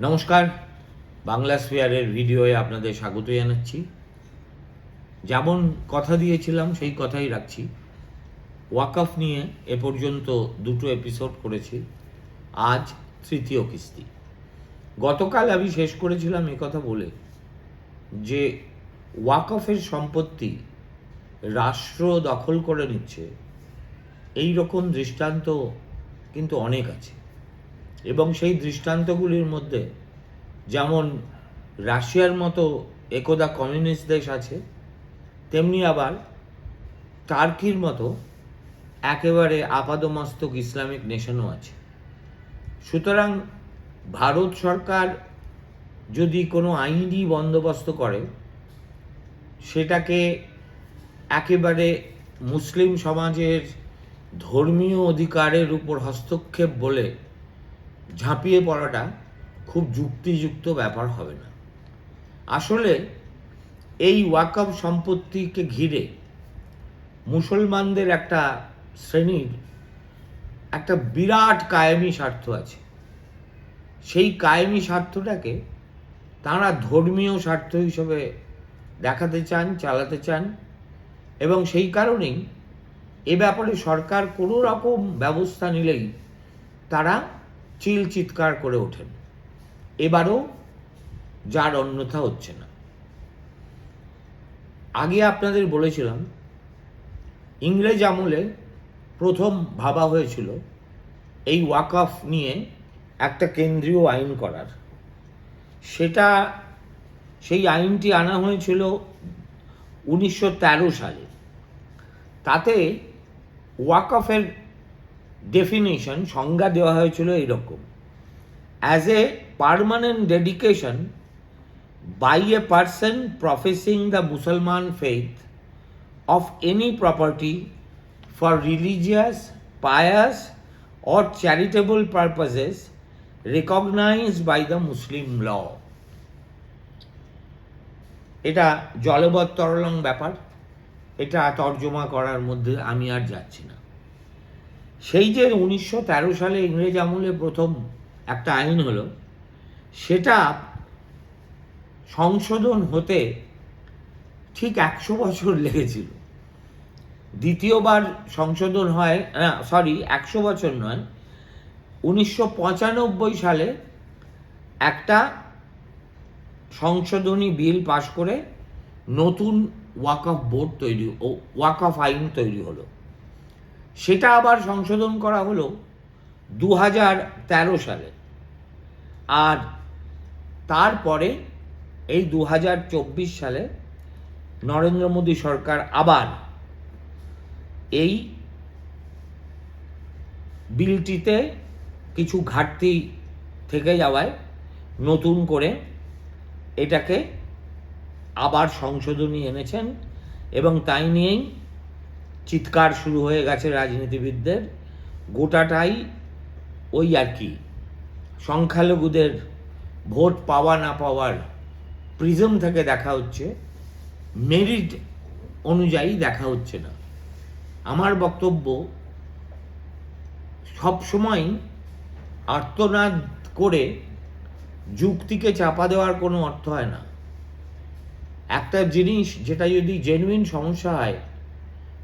নমস্কার, বাংলা স্পেয়ারের ভিডিওয়ে আপনাদের স্বাগত জানাচ্ছি। যেমন কথা দিয়েছিলাম, সেই কথাই রাখছি। ওয়াকফ নিয়ে এ পর্যন্ত দুটো এপিসোড করেছি। আজ তৃতীয় কিস্তি। গতকাল আমি শেষ করেছিলাম এ কথা বলে যে ওয়াকফের সম্পত্তি রাষ্ট্র দখল করে নিচ্ছে। এই রকম দৃষ্টান্ত কিন্তু অনেক আছে। এবং সেই দৃষ্টান্তগুলির মধ্যে যেমন রাশিয়ার মতো একদা কমিউনিস্ট দেশ আছে, তেমনি আবার টার্কির মতো একেবারে আপাদমস্তক ইসলামিক নেশনও আছে। সুতরাং ভারত সরকার যদি কোনো আইনি বন্দোবস্ত করে, সেটাকে একেবারে মুসলিম সমাজের ধর্মীয় অধিকারের উপর হস্তক্ষেপ বলে ঝাঁপিয়ে পড়াটা খুব যুক্তিযুক্ত ব্যাপার হবে না। আসলে এই ওয়াকফ সম্পত্তিকে ঘিরে মুসলমানদের একটা শ্রেণির একটা বিরাট কায়েমি স্বার্থ আছে। সেই কায়েমি স্বার্থটাকে তারা ধর্মীয় স্বার্থ হিসেবে দেখাতে চান, চালাতে চান এবং সেই কারণেই এ ব্যাপারে সরকার কোনো রকম ব্যবস্থা নিলেই তারা চিল চিৎকার করে ওঠেন। এবারও যার অন্যথা হচ্ছে না। আগে আপনাদের বলেছিলাম, ইংরেজ আমলে প্রথম ভাবা হয়েছিল এই ওয়াকফ নিয়ে একটা কেন্দ্রীয় আইন করার। সেটা, সেই আইনটি আনা হয়েছিল উনিশশো তেরো সালে। তাতে ওয়াকফের ডেফিনেশন সংজ্ঞা দেওয়া হয়েছিল এইরকম। As a permanent dedication by a person professing the Mussalman faith of any property for religious pious or charitable purposes recognized by the Muslim law এটা জলবৎ তরলং ব্যাপার। এটা তর্জমা করার মধ্যে আমি আর যাচ্ছি না। সেই যে উনিশশো তেরো সালে ইংরেজ আমলে প্রথম একটা আইন হলো, সেটা সংশোধন হতে ঠিক একশো বছর লেগেছিল। দ্বিতীয়বার সংশোধন হয় না সরি একশো বছর নয়, উনিশশো সালে একটা সংশোধনী বিল পাশ করে নতুন ওয়াকফ বোর্ড তৈরি, ও ওয়াকফ আইন তৈরি হলো। সেটা আবার সংশোধন করা হলো দু হাজার তেরো সালে। আর তারপরে এই দু হাজার চব্বিশ সালে নরেন্দ্র মোদী সরকার আবার এই বিলটিতে কিছু ঘাটতি থেকে যাওয়ায় নতুন করে এটাকে আবার সংশোধনী এনেছেন এবং তাই নিয়েই চিৎকার শুরু হয়ে গেছে রাজনীতিবিদদের। গোটাটাই ওই আর কি। সংখ্যালঘুদের ভোট পাওয়া না পাওয়ার প্রিজম থেকে দেখা হচ্ছে, মেরিট অনুযায়ী দেখা হচ্ছে না। আমার বক্তব্য সবসময় আর্তনাদ করে যুক্তিকে চাপা দেওয়ার কোনো অর্থ হয় না। একটা জিনিস যেটা যদি জেনুইন সমস্যা হয়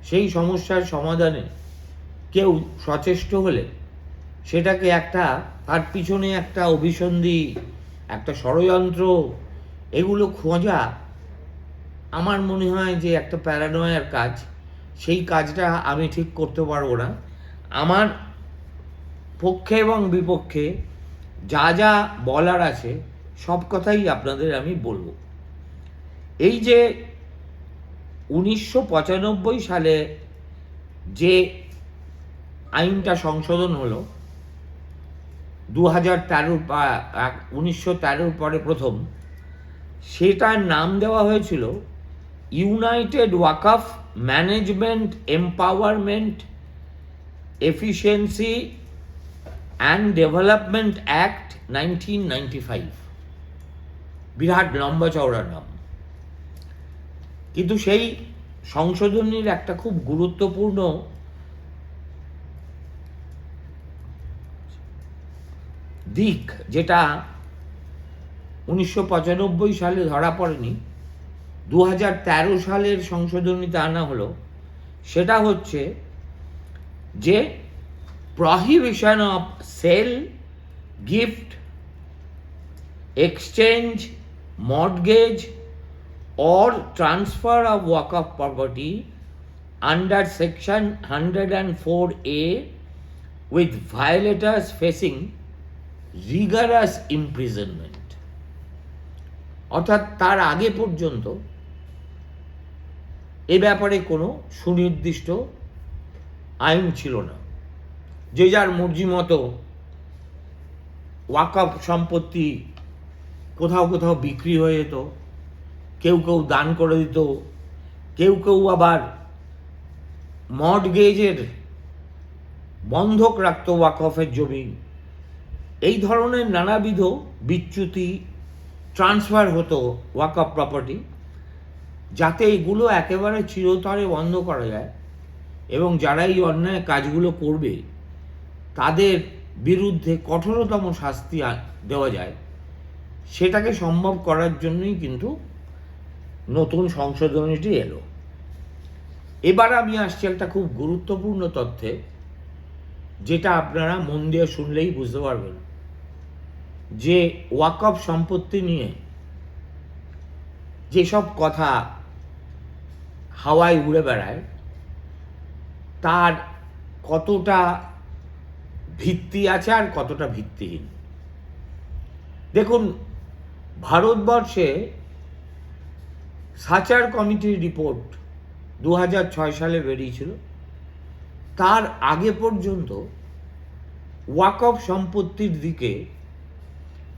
সেই সমস্যার সমাধানে কেউ সচেষ্ট হলে সেটাকে একটা, তার পিছনে একটা অভিসন্ধি, একটা ষড়যন্ত্র, এগুলো খোঁজা আমার মনে হয় যে একটা প্যারানয়ের কাজ। সেই কাজটা আমি ঠিক করতে পারব না। আমার পক্ষে এবং বিপক্ষে যা যা বলার আছে সব কথাই আপনাদের আমি বলব। এই যে উনিশশো পঁচানব্বই সালে যে আইনটা সংশোধন হলো দু হাজার তেরোর উনিশশো তেরোর পরে প্রথম, সেটার নাম দেওয়া হয়েছিল united Waqf management empowerment efficiency and development act nineteen ninety five. বিরাট লম্বা চওড়া নাম। কিন্তু সেই সংশোধনীর একটা খুব গুরুত্বপূর্ণ দিক, যেটা উনিশশো পঁচানব্বই সালে ধরা পড়েনি দু হাজার তেরো সালের সংশোধনীতে আনা হলো, সেটা হচ্ছে যে prohibition of sale gift exchange mortgage or transfer of work of property under section 104A with violators facing rigorous imprisonment অর্থাৎ তার আগে পর্যন্ত এ ব্যাপারে কোনো সুনির্দিষ্ট আইন ছিল না যে যার মর্জি মতো ওয়াকফ সম্পত্তি কোথাও কোথাও বিক্রি হয়ে যেত কেউ কেউ দান করে দিত, কেউ কেউ আবার মর্টগেজের বন্ধক রাখত ওয়াকফের জমি। এই ধরনের নানাবিধ বিচ্যুতি ট্রান্সফার হতো ওয়াকফ প্রপার্টি, যাতে এগুলো একেবারে চিরতরে বন্ধ করা যায় এবং যারা এই অন্যায় কাজগুলো করবে, তাদের বিরুদ্ধে কঠোরতম শাস্তি দেওয়া যায়। সেটাকে সম্ভব করার জন্যই কিন্তু নতুন সংশোধনীটি এলো। এবার আমি আসছি একটা খুব গুরুত্বপূর্ণ তথ্যে, যেটা আপনারা মন দিয়ে শুনলেই বুঝতে পারবেন। যে ওয়াকফ সম্পত্তি নিয়ে যেসব কথা হাওয়ায় উড়ে বেড়ায়, তার কতটা ভিত্তি আছে আর কতটা ভিত্তিহীন। দেখুন, ভারতবর্ষে সাচার কমিটির রিপোর্ট দু সালে বেরিয়েছিল। তার আগে পর্যন্ত ওয়াকফ সম্পত্তির দিকে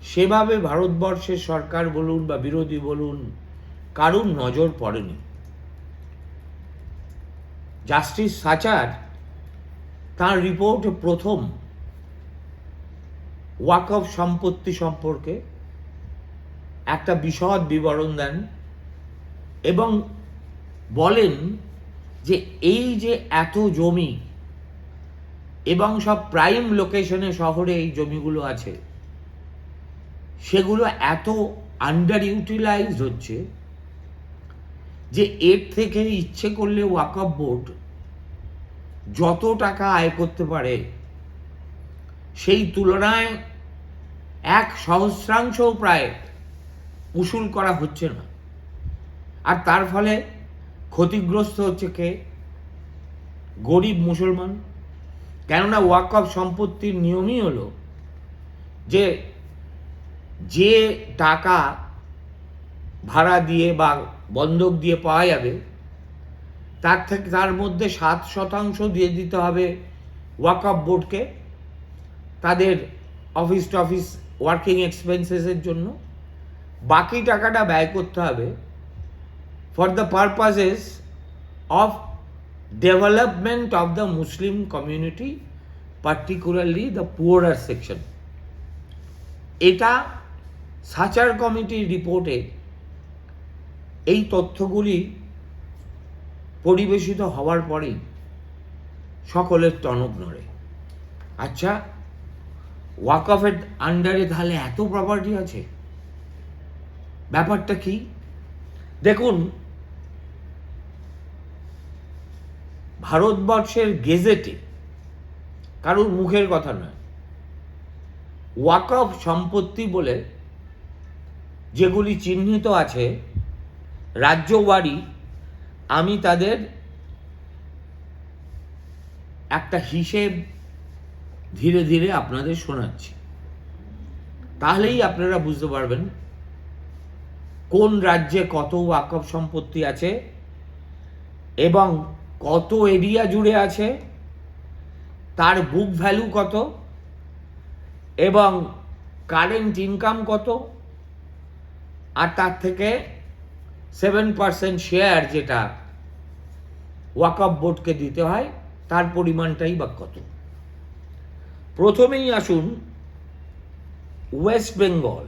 সেভাবে ভারতবর্ষের সরকার বলুন বা বিরোধী বলুন কারুর নজর পড়েনি। জাস্টিস সাচার তার রিপোর্টে প্রথম ওয়াকফ সম্পত্তি সম্পর্কে একটা বিশদ বিবরণ দেন। এবং বলেন যে এই যে এত জমি এবং সব প্রাইম লোকেশনে শহরে এই জমিগুলো আছে, সেগুলো এত আন্ডার ইউটিলাইজড হচ্ছে যে এর থেকে ইচ্ছে করলে ওয়াকফ বোর্ড যত টাকা আয় করতে পারে, সেই তুলনায় এক সহস্রাংশও প্রায় উসুল করা হচ্ছে না। আর তার ফলে ক্ষতিগ্রস্ত হচ্ছে কে? গরিব মুসলমান। কেননা ওয়াকফ সম্পত্তির নিয়মই হলো যে যে টাকা ভাড়া দিয়ে বা বন্ধক দিয়ে পাওয়া যাবে, তার থেকে তার মধ্যে সাত শতাংশ দিয়ে দিতে হবে ওয়াকফ বোর্ডকে তাদের অফিস টফিস ওয়ার্কিং এক্সপেন্সেসের জন্য। বাকি টাকাটা ব্যয় করতে হবে for the purposes of development of the Muslim community, particularly the poorer section. এটা সাচার কমিটির রিপোর্টে এই তথ্যগুলি পরিবেশিত হওয়ার পরেই সকলের টনক নড়ে আচ্ছা ওয়াকফের আন্ডারে তাহলে এত প্রপার্টি আছে ব্যাপারটা কি দেখুন ভারতবর্ষের গেজেটে কারোর মুখের কথা নয়। ওয়াকফ সম্পত্তি বলে যেগুলি চিহ্নিত আছে রাজ্য বাড়ি আমি তাদের একটা হিসেব ধীরে ধীরে আপনাদের শোনাচ্ছি। তাহলেই আপনারা বুঝতে পারবেন কোন রাজ্যে কত ওয়াকফ সম্পত্তি আছে এবং কত এরিয়া জুড়ে আছে, তার বুক ভ্যালু কত এবং কারেন্ট ইনকাম কত, আর তার থেকে সেভেন পার্সেন্ট শেয়ার যেটা ওয়াকফ বোর্ডকে দিতে হয়, তার পরিমাণটাই বা কত। প্রথমেই আসুন ওয়েস্ট বেঙ্গল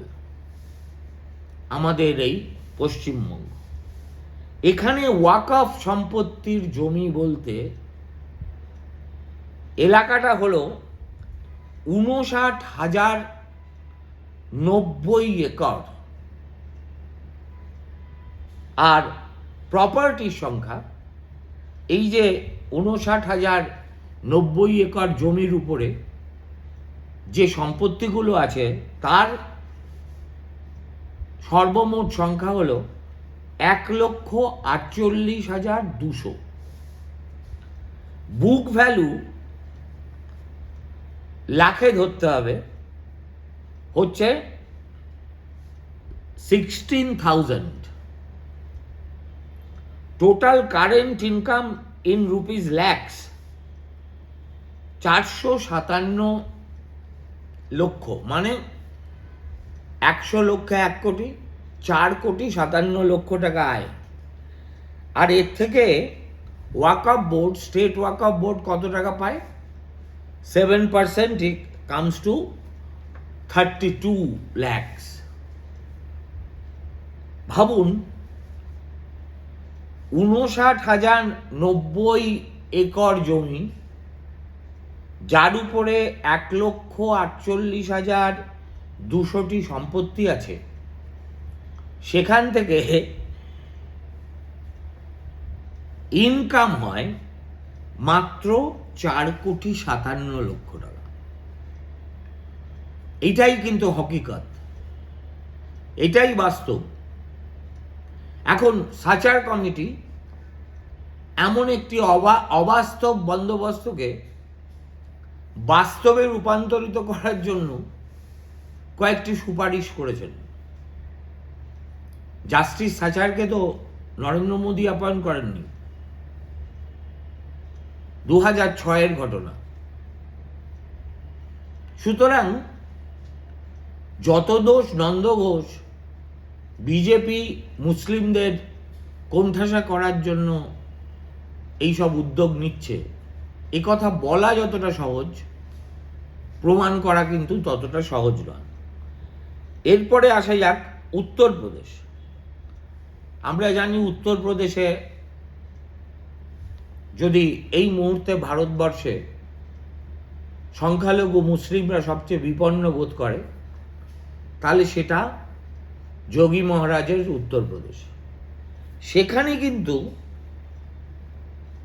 আমাদের এই পশ্চিমবঙ্গ। এখানে ওয়াকফ সম্পত্তির জমি বলতে এলাকাটা হলো উনষাট হাজার নব্বই একর। আর প্রপার্টির সংখ্যা, এই যে উনষাট হাজার নব্বই একর জমির উপরে যে সম্পত্তিগুলো আছে, তার সর্বমোট সংখ্যা হলো এক লক্ষ আটচল্লিশ হাজার দুশো। বুক ভ্যালু লাখে ধরতে হবে, হচ্ছে sixteen thousand. Total current income in rupees lakhs চারশো সাতান্ন লক্ষ মানে একশো লক্ষ এক কোটি। কোটি সাতান্ন লক্ষ টাকা আয়। আর এর থেকে Waqf board, state Waqf board কত টাকা পায়? Seven percent it comes to thirty two lakhs ভাবুন, উনষাট হাজার নব্বই একর জমি, যার উপরে এক লক্ষ আটচল্লিশ হাজার দুশোটি সম্পত্তি আছে। সেখান থেকে ইনকাম হয় মাত্র চার কোটি সাতান্ন লক্ষ টাকা। এটাই কিন্তু হকিকত। এটাই বাস্তব। এখন সাচার কমিটি এমন একটি অবা, অবাস্তব বন্দোবস্তকে বাস্তবে রূপান্তরিত করার জন্য কয়েকটি সুপারিশ করেছেন। জাস্টিস সাচারকে তো নরেন্দ্র মোদী অ্যাপয়েন্ট করেননি। দু হাজার ছয়ের ঘটনা। সুতরাং যত দোষ নন্দ ঘোষ, বিজেপি মুসলিমদের কোণঠাসা করার জন্য এইসব উদ্যোগ নিচ্ছে, এ কথা বলা যতটা সহজ, প্রমাণ করা কিন্তু ততটা সহজ নয়। এরপরে আসা যাক উত্তরপ্রদেশ। আমরা জানি উত্তরপ্রদেশে যদি এই মুহূর্তে ভারতবর্ষে সংখ্যালঘু মুসলিমরা সবচেয়ে বিপন্ন বোধ করে, তাহলে সেটা যোগী মহারাজের উত্তরপ্রদেশ। সেখানে কিন্তু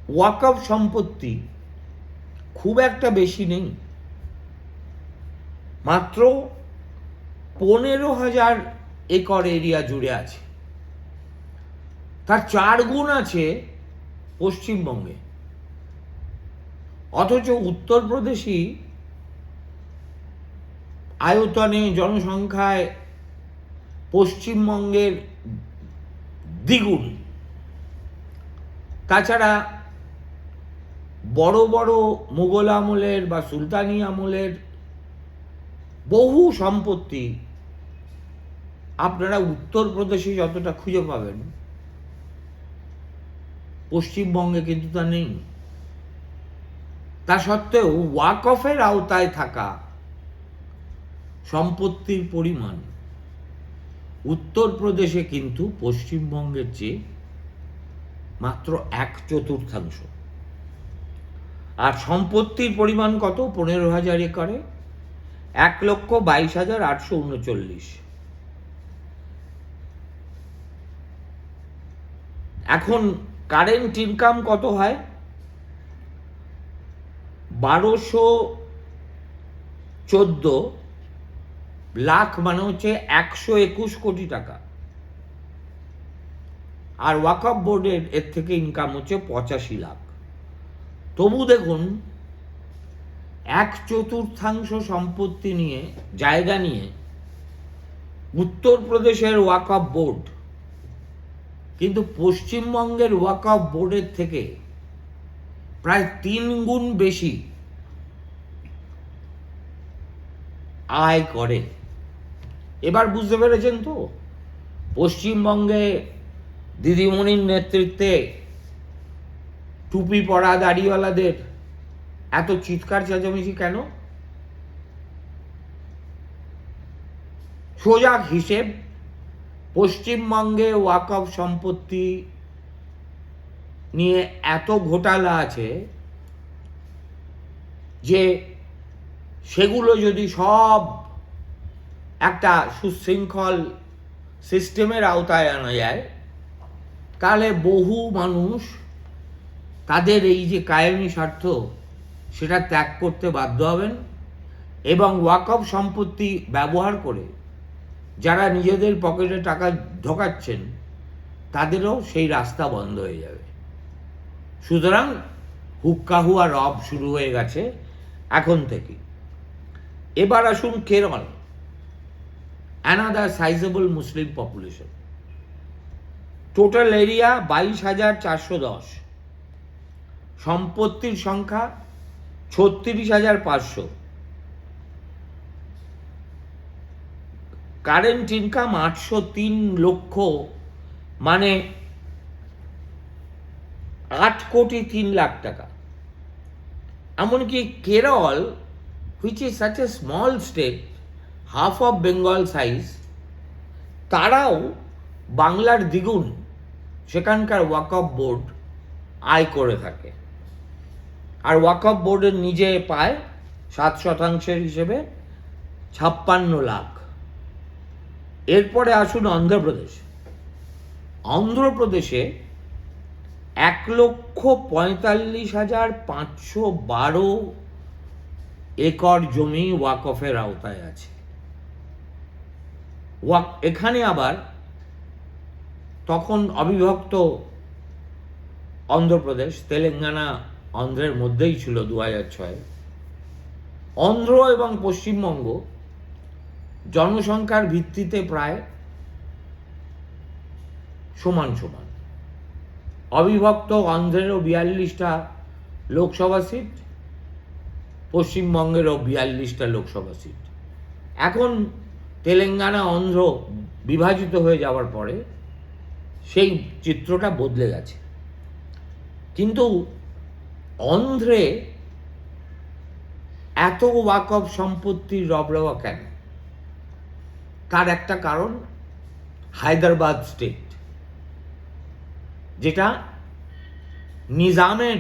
ওয়াকফ সম্পত্তি খুব একটা বেশি নেই। মাত্র পনেরো হাজার একর এরিয়া জুড়ে আছে। তার চার গুণ আছে পশ্চিমবঙ্গে। অথচ উত্তরপ্রদেশই আয়তনে জনসংখ্যায় পশ্চিমবঙ্গের দ্বিগুণ। তাছাড়া বড় বড় মুঘল আমলের বা সুলতানি আমলের বহু সম্পত্তি আপনারা উত্তরপ্রদেশে যতটা খুঁজে পাবেন পশ্চিমবঙ্গে কিন্তু তা নেই। তা সত্ত্বেও ওয়াক অফের আওতায় থাকা সম্পত্তির পরিমাণ উত্তরপ্রদেশে কিন্তু পশ্চিমবঙ্গের চেয়ে মাত্র এক চতুর্থাংশ। আর সম্পত্তির পরিমাণ কত? পনেরো হাজার একরে। এক লক্ষ বাইশ হাজার আটশো উনচল্লিশ। এখন কারেন্ট ইনকাম কত হয়? বারোশো চোদ্দ লাখ মানে হচ্ছে একশো একুশ কোটি টাকা। আর ওয়াকফ বোর্ডের এর থেকে ইনকাম হচ্ছে পঁচাশি লাখ। তবু দেখুন, এক চতুর্থাংশ সম্পত্তি নিয়ে, জায়গা নিয়ে উত্তরপ্রদেশের ওয়াকফ বোর্ড কিন্তু পশ্চিমবঙ্গের ওয়াকফ বোর্ডের থেকে প্রায় তিন গুণ বেশি আয় করে। এবার বুঝতে পেরেছেন তো? পশ্চিমবঙ্গে দিদিমণির নেতৃত্বে টুপি পরা দাড়িওয়ালাদের এত চিৎকার চেঁচামেচি কেন? সোজা হিসেব পশ্চিমবঙ্গে ওয়াকফ সম্পত্তি নিয়ে এত ঘোটালা আছে যে সেগুলো যদি সব একটা সুশৃঙ্খল সিস্টেমের আওতায় আনা যায়, তাহলে বহু মানুষ তাদের এই যে কায়েমি স্বার্থ সেটা ত্যাগ করতে বাধ্য হবেন এবং ওয়াকফ সম্পত্তি ব্যবহার করে যারা নিজেদের পকেটে টাকা ঢোকাচ্ছেন, তাদেরও সেই রাস্তা বন্ধ হয়ে যাবে। সুতরাং হুক্কাহু আর রব শুরু হয়ে গেছে এখন থেকে। এবার আসুন Kerala another sizable Muslim population total area বাইশ হাজার চারশো দশ। সম্পত্তির সংখ্যা ছত্রিশ হাজার পাঁচশো। কারেন্ট ইনকাম আটশো তিন লক্ষ মানে আট কোটি তিন লাখ টাকা। এমনকি Kerala which is such a small state half of Bengal size তারাও বাংলার দ্বিগুণ সেখানকার ওয়াকফ বোর্ড আয় করে থাকে। আর ওয়াকফ বোর্ডের নিজে পায় সাত শতাংশের হিসেবে ছাপ্পান্ন লাখ। এরপরে আসুন অন্ধ্রপ্রদেশ। অন্ধ্রপ্রদেশে এক লক্ষ পঁয়তাল্লিশ হাজার পাঁচশো বারো একর জমি ওয়াকফের আওতায় আছে। ওয়াক, এখানে আবার তখন অবিভক্ত অন্ধ্রপ্রদেশ, তেলেঙ্গানা অন্ধ্রের মধ্যেই ছিল দু হাজার ছয়। অন্ধ্র এবং পশ্চিমবঙ্গ জনসংখ্যার ভিত্তিতে প্রায় সমান সমান। অবিভক্ত অন্ধ্রেরও বিয়াল্লিশটা লোকসভা সিট, পশ্চিমবঙ্গেরও বিয়াল্লিশটা লোকসভা সিট। এখন তেলেঙ্গানা অন্ধ্র বিভাজিত হয়ে যাওয়ার পরে সেই চিত্রটা বদলে গেছে। কিন্তু অন্ধ্রে এত ওয়াকফ সম্পত্তির রবরবা কেন? তার একটা কারণ, হায়দ্রাবাদ স্টেট যেটা নিজামের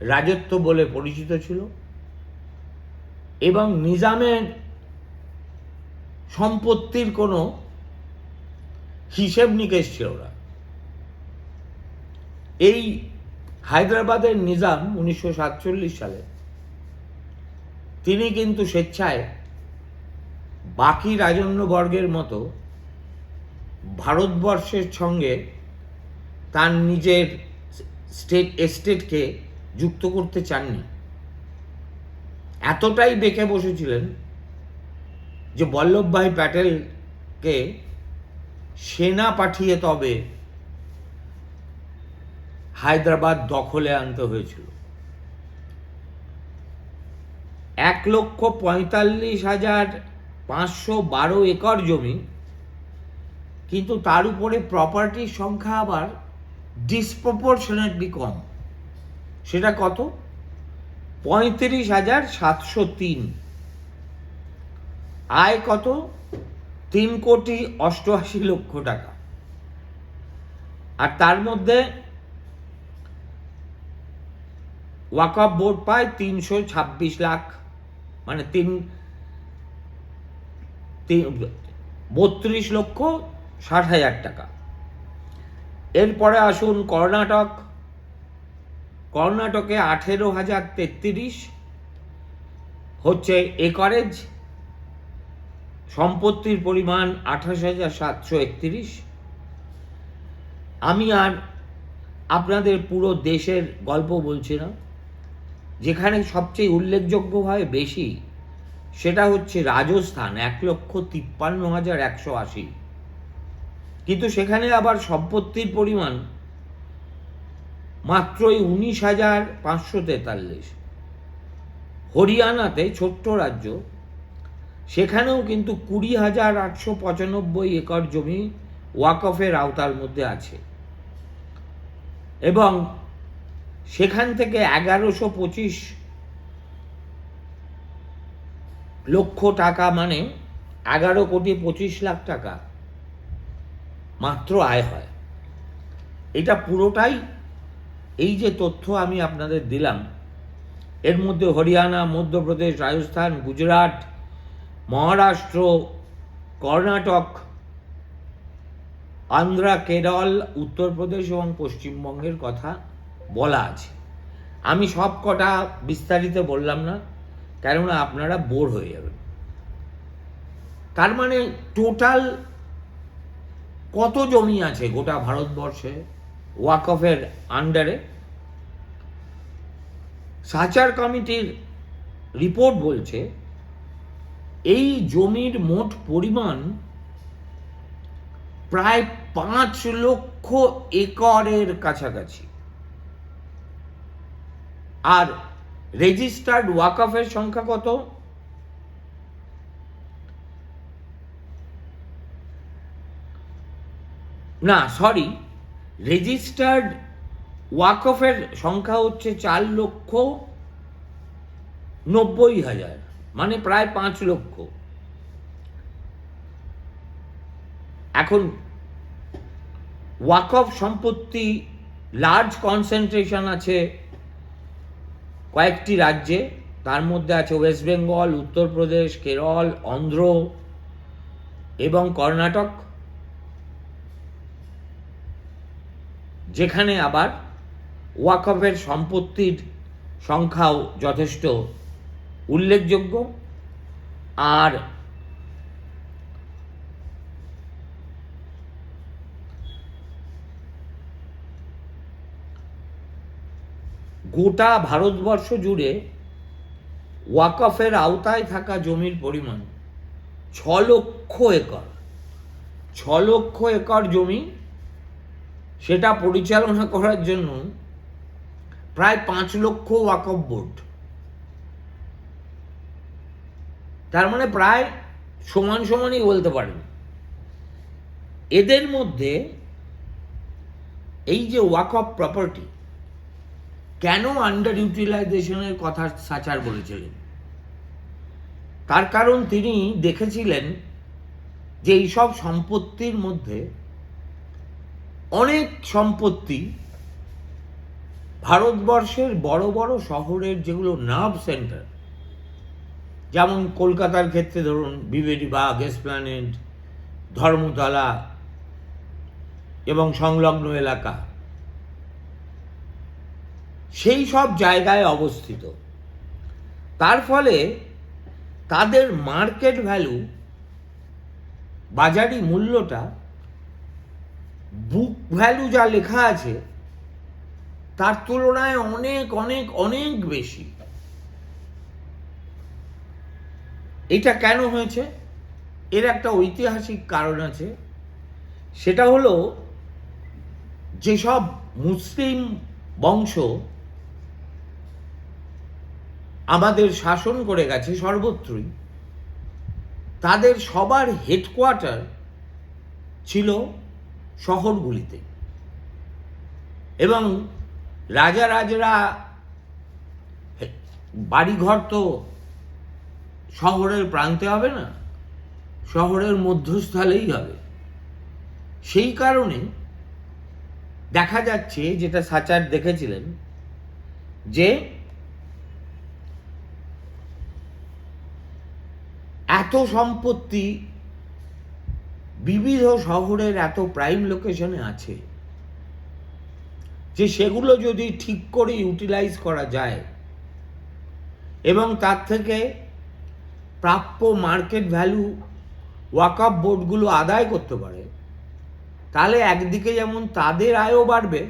রাজত্ব বলে পরিচিত ছিল এবং নিজামের সম্পত্তির কোনো হিসেব নিকেশ ছিল না। এই হায়দ্রাবাদের নিজাম উনিশশো সাতচল্লিশ সালে, তিনি কিন্তু স্বেচ্ছায় বাকি রাজন্যবর্গের মতো ভারতবর্ষের সঙ্গে তার নিজের স্টেট, এস্টেটকে যুক্ত করতে চাননি। এতটাই বেঁকে বসেছিলেন যে বল্লভভাই প্যাটেলকে সেনা পাঠিয়ে তবে হায়দ্রাবাদ দখলে আনতে হয়েছিল। এক লক্ষ পঁয়তাল্লিশ হাজার পাঁচশো বারো একর জমি, কিন্তু তার উপরে প্রপার্টির সংখ্যা আবার ডিসপ্রপোর্শনেটলি কম। সেটা কত? পঁয়ত্রিশ হাজার সাতশো তিন। আয় কত? তিন কোটি অষ্টআশি লক্ষ টাকা। আর তার মধ্যে ওয়াকফ বোর্ড পায় তিনশো ছাব্বিশ লাখ। মানে তিন বত্রিশ লক্ষ ষাট হাজার টাকা। এরপরে আসুন কর্ণাটক। কর্ণাটকে আঠেরো হাজার তেত্রিশ হচ্ছে একরেজ সম্পত্তির পরিমাণ আঠাশ হাজার সাতশো একত্রিশ। আমি আর আপনাদের পুরো দেশের গল্প বলছি না। যেখানে সবচেয়ে উল্লেখযোগ্যভাবে বেশি সেটা হচ্ছে রাজস্থান, এক লক্ষ তিপ্পান্ন হাজার একশো আশি। কিন্তু সেখানে আবার সম্পত্তির পরিমাণ মাত্রই উনিশ হাজার পাঁচশো তেতাল্লিশ। হরিয়ানাতে ছোট্ট রাজ্য, সেখানেও কিন্তু কুড়ি হাজার আটশো পঁচানব্বই একর জমি ওয়াকফের আওতার মধ্যে আছে। এবং সেখান থেকে এগারোশো পঁচিশ লক্ষ টাকা মানে এগারো কোটি পঁচিশ লাখ টাকা। মাত্র আয় হয়। এটা পুরোটাই এই যে তথ্য আমি আপনাদের দিলাম, এর মধ্যে হরিয়ানা, মধ্যপ্রদেশ, রাজস্থান, গুজরাট, মহারাষ্ট্র, কর্ণাটক, আন্ধ্রা, কেরল, উত্তরপ্রদেশ এবং পশ্চিমবঙ্গের কথা বলা আছে। আমি সব কটা বিস্তারিত বললাম না। কেননা আপনারা বোর হয়ে যাবেন। তার মানে টোটাল কত জমি আছে গোটা ভারতবর্ষে? ওয়াকফের আন্ডারে সাচার কমিটির রিপোর্ট বলছে, এই জমির মোট পরিমাণ প্রায় পাঁচ লক্ষ একরের কাছাকাছি। আর রেজিস্টার্ড ওয়াকফের সংখ্যা কত? না সরি রেজিস্টার্ড ওয়াকফের সংখ্যা হচ্ছে চার লক্ষ নব্বই হাজার মানে প্রায় পাঁচ লক্ষ। এখন, ওয়াকফ সম্পত্তি লার্জ কনসেন্ট্রেশন আছে কয়েকটি রাজ্যে, তার মধ্যে আছে ওয়েস্ট বেঙ্গল উত্তরপ্রদেশ কেরল, অন্ধ্র এবং কর্ণাটক, যেখানে আবার ওয়াকফের সম্পত্তির সংখ্যাও যথেষ্ট উল্লেখযোগ্য। আর গোটা ভারতবর্ষ জুড়ে ওয়াকফের আওতায় থাকা জমির পরিমাণ ছ লক্ষ একর। ছ লক্ষ একর জমি সেটা পরিচালনা করার জন্য প্রায় পাঁচ লক্ষ ওয়াকফ বোর্ড। তার মানে প্রায় সমান সমানই বলতে পারেন। এদের মধ্যে এই যে ওয়াকফ প্রপার্টি কেন আন্ডার ইউটিলাইজেশনের কথা সাচার বলেছিলেন? তার কারণ তিনি দেখেছিলেন যে এইসব সম্পত্তির মধ্যে অনেক সম্পত্তি ভারতবর্ষের বড় বড় শহরের যেগুলো নার্ভ সেন্টার যেমন কলকাতার ক্ষেত্রে ধরুন বিবেডি বাগ এসপ্ল্যানেড ধর্মতলা এবং সংলগ্ন এলাকা সেই সব জায়গায় অবস্থিত। তার ফলে তাদের মার্কেট ভ্যালু, বাজারি মূল্যটা, বুক ভ্যালু যা লেখা আছে, তার তুলনায় অনেক অনেক অনেক বেশি। এটা কেন হয়েছে? এর একটা ঐতিহাসিক কারণ আছে। সেটা হলো, যেসব মুসলিম বংশ আমাদের শাসন করে গেছে সর্বত্রই, তাদের সবার হেডকোয়ার্টার ছিল শহরগুলিতে। এবং রাজা রাজরা বাড়িঘর তো শহরের প্রান্তে হবে না, শহরের মধ্যস্থলেই হবে। সেই কারণে দেখা যাচ্ছে, যেটা সাচার দেখেছিলেন, যে এত সম্পত্তি বিবিধ শহরের এত প্রাইম লোকেশনে আছে যে সেগুলো যদি ঠিক করে ইউটিলাইজ করা যায় এবং তার থেকে প্রাপ্য মার্কেট ভ্যালু ওয়াকআপ বোর্ডগুলো আদায় করতে পারে, তাহলে একদিকে যেমন তাদের আয়ও বাড়বে,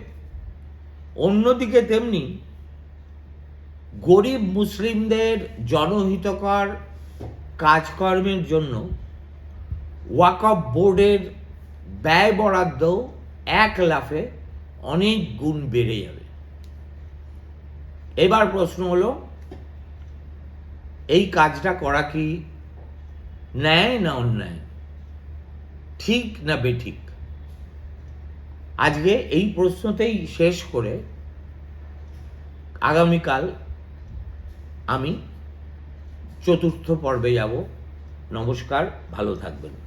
অন্যদিকে তেমনি গরিব মুসলিমদের জনহিতকর কাজকর্মের জন্য ওয়াকফ বোর্ডের ব্যয় বরাদ্দ এক লাফে অনেক গুণ বেড়ে যাবে। এবার প্রশ্ন হলো, এই কাজটা করা কি ন্যায় না অন্যায়? ঠিক না বেঠিক? আজকে এই প্রশ্নতেই শেষ করে আগামীকাল আমি চতুর্থ পর্বে যাব। নমস্কার ভালো থাকবেন।